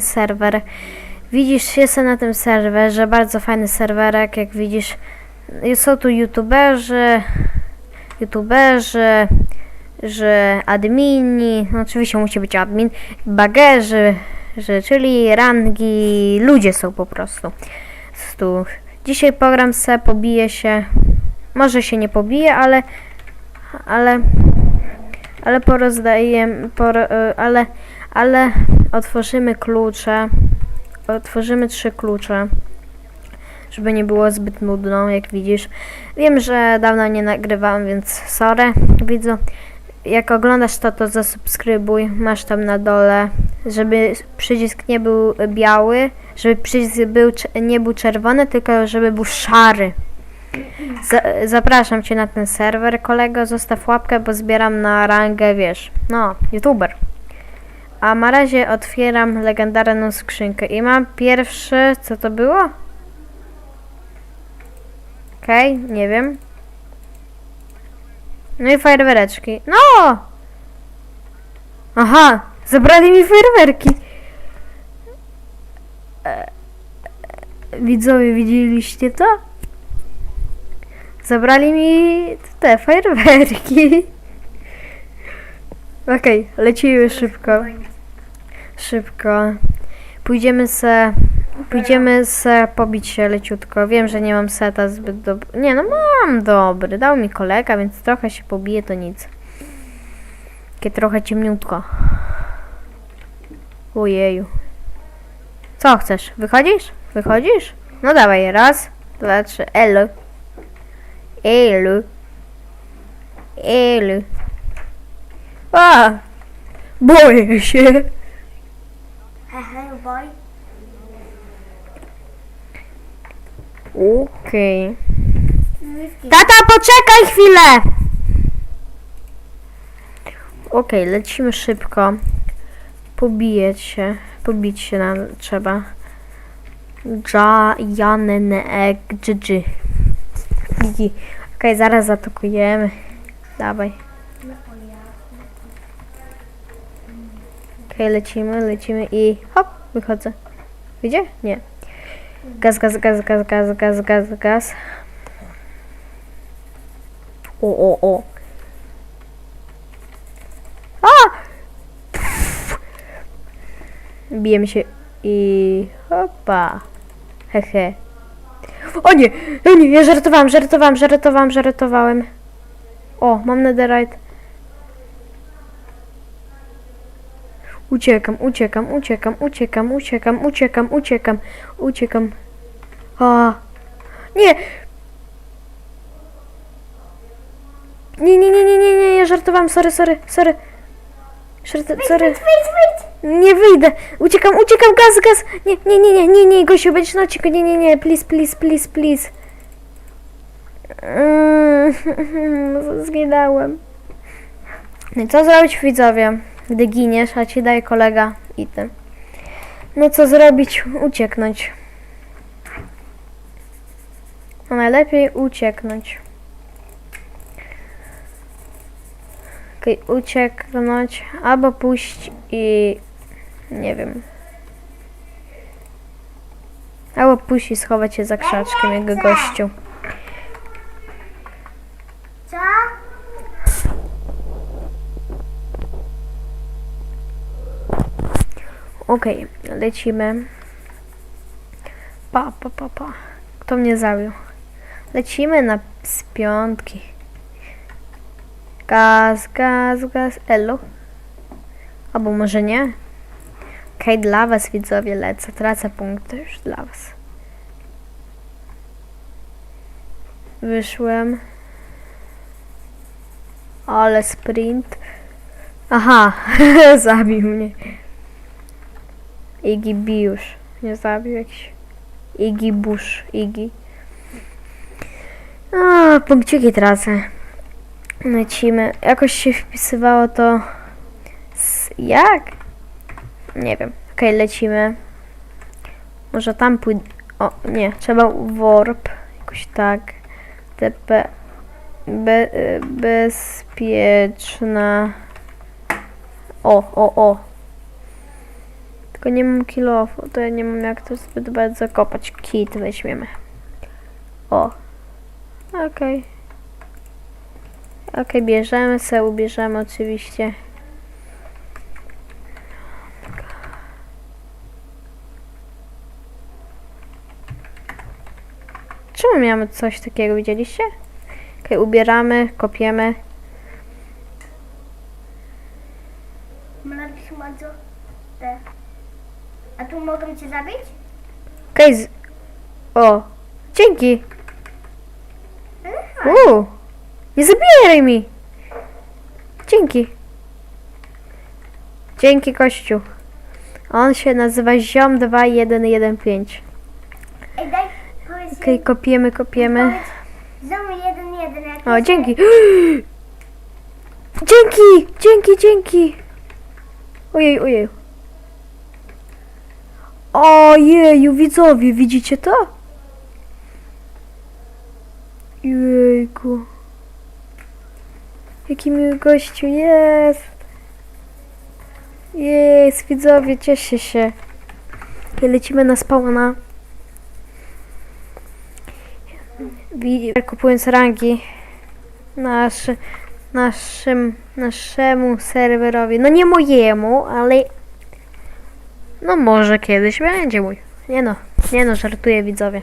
serwer. Widzisz, jestem na tym serwerze, bardzo fajny serwerek, jak widzisz. Są tu youtuberzy, youtuberzy, że admini, no oczywiście musi być admin, bagerzy, że, czyli rangi, ludzie są po prostu. Tu. Dzisiaj program se pobije się, może się nie pobije, ale, ale, ale porozdaję, por, y, ale, ale otworzymy klucze, otworzymy trzy klucze, żeby nie było zbyt nudno, jak widzisz. Wiem, że dawno nie nagrywałem, więc sorry, widzu. Jak oglądasz to, to zasubskrybuj, masz tam na dole, żeby przycisk nie był biały, żeby przycisk był, nie był czerwony, tylko żeby był szary. Za, zapraszam Cię na ten serwer, kolego, zostaw łapkę, bo zbieram na rangę, wiesz, no, youtuber. A na razie otwieram legendarną skrzynkę i mam pierwszy, co to było? Okej, nie wiem. No i fajerwereczki. No! Aha, zabrali mi fajerwerki. E, Widzowie, widzieliście to? Zabrali mi te fajerwerki. Okej, lecimy szybko. Szybko. Pójdziemy se. Pójdziemy se pobić się leciutko. Wiem, że nie mam seta zbyt dobry. Nie, no mam dobry. Dał mi kolega, więc trochę się pobije, to nic. Takie trochę ciemniutko. Ojeju. Co chcesz? Wychodzisz? Wychodzisz? No dawaj, raz, dwa, trzy. Elo. Elo. Elo. A! Boję się. Boy. Okej. Tata, poczekaj chwilę! Okej, lecimy szybko. Pobijać się. Pobić się nam trzeba. Ja, Janen, GG. Okej, zaraz zaatakujemy. Dawaj. Okej, lecimy, lecimy i hop, wychodzę. Widzicie? Nie. Gaz, gaz, gaz, gaz, gaz, gaz, gaz, gaz. O, o, o. A! Pff. Bijemy się i hopa. Hehe. O nie! O nie, ja żartowałam, żartowałam, żartowałam, żartowałem. O, mam netherite. Uciekam, uciekam, uciekam, uciekam, uciekam, uciekam, uciekam, uciekam. A. Nie! Nie, nie, nie, nie, nie, nie, ja żartowałam, sorry, sorry, sorry. Żart, sorry. Wait, wait. Nie wyjdę. Uciekam, uciekam, gaz, gaz. Nie, nie, nie, nie, nie, nie, Gosiu, będziesz na odcinku. Nie, nie, nie, please, please, please, please. Mm, Zginęłem. No i co zrobić widzowie, gdy giniesz, a ci daje kolega i ty? No co zrobić? Ucieknąć. No najlepiej ucieknąć. Okej, ucieknąć, albo pójść i... nie wiem. Albo pójść i schować się za krzaczkiem, jego gościu. Co? Okej, lecimy. Pa, pa, pa, pa. Kto mnie zabił? Lecimy na z piątki. Gaz, gaz, gaz. Elo. Albo może nie? Okej, dla was widzowie lecę. Tracę punkty już dla was. Wyszłem. Ale sprint. Aha, zabił mnie. Iggy Biusz. Nie zabił jakiś. Iggy Bush. Iggy. A, punkciki tracę. Lecimy. Jakoś się wpisywało to. Z... Jak? Nie wiem. Okej, lecimy. Może tam pójdę. O, nie. Trzeba warp. Jakoś tak. TP. Be, bezpieczna. O, o, o. Tylko nie mam kilofu, to ja nie mam jak to zbyt bardzo kopać. Kit weźmiemy. O. Okej. Okej, bierzemy se, ubierzemy oczywiście. Czemu mamy coś takiego, widzieliście? Okej, ubieramy, kopiemy. Mladisz bardzo. Te. A tu mogę cię zabić? Okej, z... O, dzięki. Uuu, nie zabieraj mi. Dzięki. Dzięki, kościół. On się nazywa Ziom 2115. Ej, daj, powiedz Okej, mi, kopiemy, kopiemy. Zamy jeden, jeden, jak O, dzięki. Dzięki, dzięki, dzięki. Ojej, ojej. Ojeju, widzowie, widzicie to? Jejku. Jaki miły gościu jest. Jest, widzowie, cieszę się. I lecimy na spawna. Kupując rangi nasz, naszym, naszemu serwerowi. No nie mojemu, ale no może kiedyś będzie mój. Nie no, nie no, żartuję widzowie.